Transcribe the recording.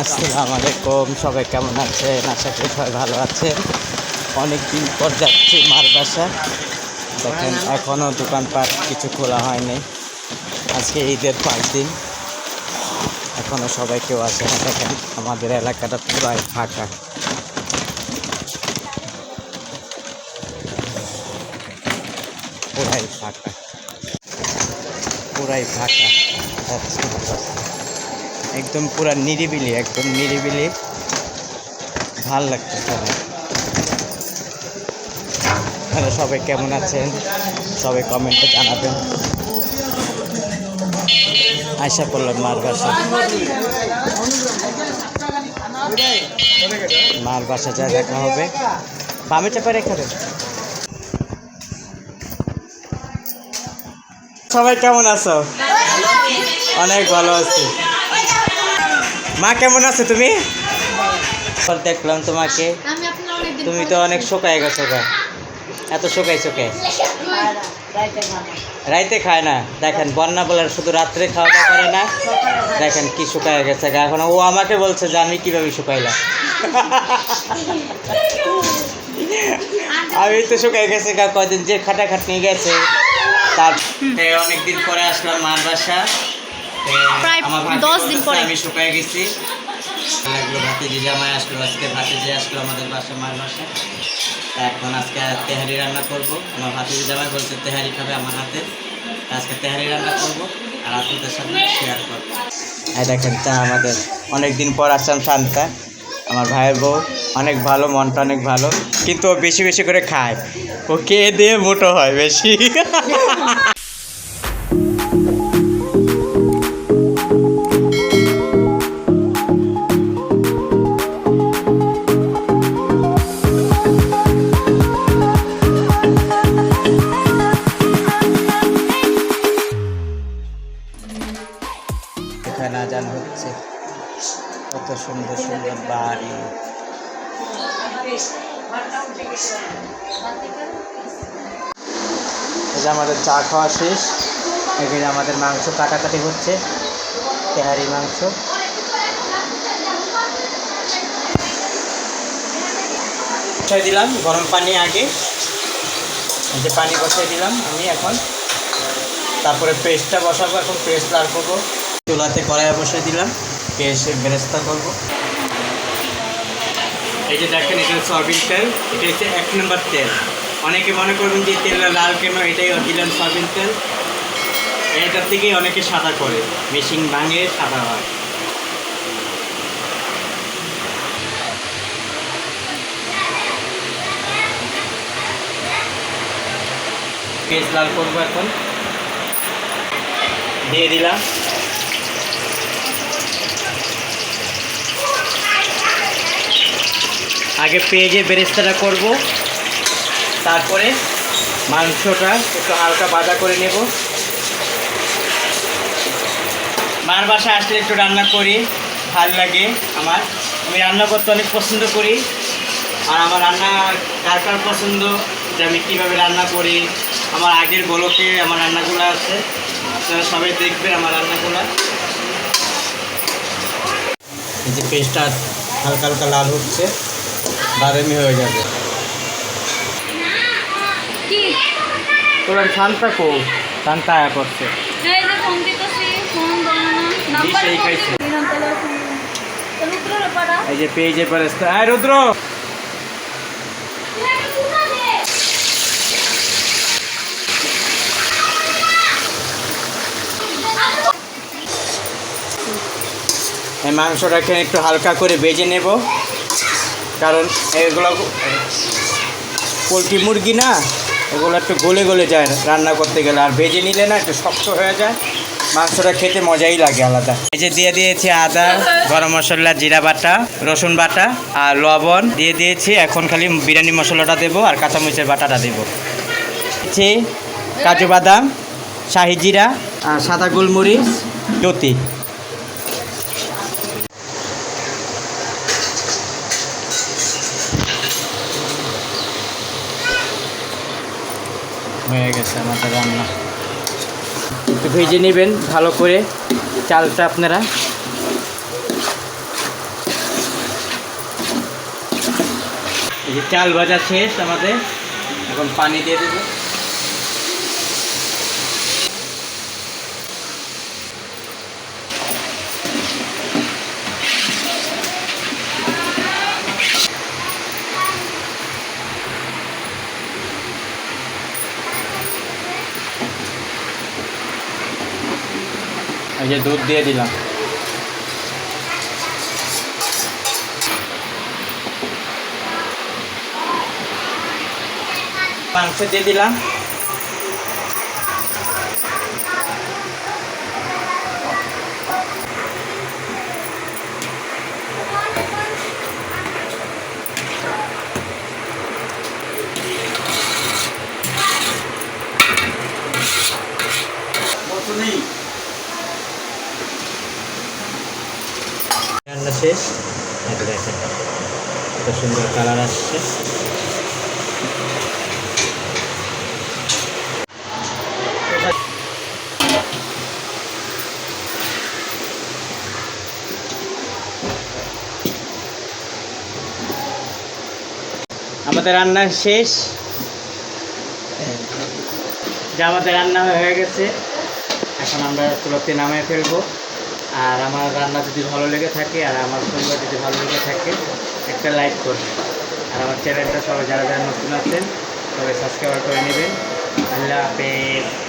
আসসালামু আলাইকুম, সবাই কেমন আছেন? আশা করি সবাই ভালো আছেন। অনেক দিন পর যাচ্ছি মার বাসা। দেখেন এখনও দোকানপাট কিছু খোলা হয়নি। আজকে ঈদের পাঁচ দিন। এখনও সবাই কেউ আসে না। দেখেন, আমাদের এলাকাটা পুরাই ফাঁকা। পুরাই ফাঁকা। পুরাই ফাঁকা। একদম পুরা নিরিবিলি, একদম নিরিবিলি। ভালো লাগছে সবাই। হ্যালো সবাই কেমন আছেন? সবাই কমেন্টে জানাবেন। আশা করলাম মার বাসা। মার বাসা যা দেখা হবে। বামে চাপা রেখে সবাই কেমন আছো? অনেক ভালো আছি। মা কেমন আছো তুমি? পর দেখলাম তোমাকে। তুমি তো অনেক শোকায় গেছো গা। এত শোকাই শোকায় রাইতে খায় না। দেখেন বন্যা বলার শুধু রাত্রে খাওয়া দাওয়া করে না। দেখেন কি শুকায় গেছে গা। এখন ও আমাকে বলছে যে আমি কীভাবে শুকাইলাম। আমি তো শুকাই গেছে গা। কয়দিন যে খাটা খাটাখাটনি গেছে তার অনেকদিন পরে আসলাম মার বাসা। প্রায় দশ দিন পরে। আমি শুকায় গেছি। লাগল ভাতিজি জামাই আসলো আজকে ভাতিজি আসলো আমাদের বাসা মার বাসা। এখন আজকে তেহারি রান্না করব। আমার ভাতিজি জামাই বলছে তেহারি খাবে আমার হাতে। আজকে তেহারি রান্না করব আর আপনাদের সাথে শেয়ার করব। দেখেন তা আমাদের অনেক দিন পর আসলাম শান্তা আমার ভাইয়ের বউ। অনেক ভালো মনটা অনেক ভালো কিন্তু ও বেশি বেশি করে খায়। ও খেয়ে দিয়ে মোটো হয় বেশি। বাড়ি। যে আমাদের চা খাওয়া শেষ। এখানে আমাদের মাংস কাটাকাটি হচ্ছে। তেহারি মাংস। বসাই দিলাম গরম পানি আগে। যে পানি বসাই দিলাম আমি এখন। তারপরে পেস্টটা বসাবো, এখন পেস্ট লাল করব। চুলাতে কড়াই বসিয়ে দিলাম। পেস্ট বেরেস্তা করব। এই যে দেখেন, এটা সয়াবিন তেল, এটা হচ্ছে এক নম্বর তেল। অনেকে মনে করবেন যে তেলটা লাল কেন? এটাই অরিজিনাল সয়াবিন তেল। এটার থেকেই অনেকে সাদা করে। মেশিন ভাঙে, সাদা হয়। পেস্ট লাল করব এখন। দিয়ে দিলাম। আগে পেঁয়াজের বেরেস্তাটা করব। তারপরে মাংসটা একটু হালকা ভাজা করে নেব। মার বাসায় আসলে একটু রান্না করি, ভালো লাগে আমার। আমি রান্না করতে অনেক পছন্দ করি। আর আমার রান্না কার কার পছন্দ, যে আমি কীভাবে রান্না করি, আমার আগের গোলকে আমার রান্নাগুলো আছে। আপনারা সবাই দেখবেন আমার রান্নাগুলো। এই যে পেস্টটা হালকা হালকা লাল হচ্ছে। বাদামি হয়ে যাবে। কি? তোরা শান্তা কো? শান্তা আয়া করছে। এই যে সেই খাইছে। রুদ্র যে পেজে আয় রুদ্র! এই মাংসটাকে একটু হালকা করে বেজে নেব। কারণ এগুলো পোলট্রি মুরগি না, এগুলো একটু গলে গলে যায় রান্না করতে গেলে। আর ভেজে নিলে না একটু শক্ত হয়ে যায়, মাংসটা খেতে মজাই লাগে আলাদা। এই যে দিয়ে দিয়েছি আদা, গরম মশলা, জিরা বাটা, রসুন বাটা আর লবণ। দিয়ে দিয়েছি এখন খালি বিরিয়ানি মশলাটা দেবো আর কাঁচামরিচের বাটাটা দেবো। কাজু বাদাম, শাহি জিরা আর সাদা গোলমরিচ জ্যোতি হয়ে গেছে আমাদের রান্না। একটু ভেজে নেবেন ভালো করে, চালটা আপনারা। চাল ভাজা শেষ আমাদের, এখন পানি দিয়ে দেবো। এই যে দুধ দিয়ে দিলাম মাংস দিয়ে দিলাম কত সুন্দর কালার আসছে। আমাদের রান্না শেষ। যা আমাদের রান্না হয়ে গেছে। এখন আমরা চুলাতে নামিয়ে ফেলব। আর আমার রান্না যদি ভালো লেগে থাকে, আর আমার পরিবার যদি ভালো লেগে থাকে, একটা লাইক করবেন আর আমার চ্যানেলটা সবাই যারা যারা নতুন আছেন, সবাই সাবস্ক্রাইব করে নেবেন। আল্লাহ হাফেজ।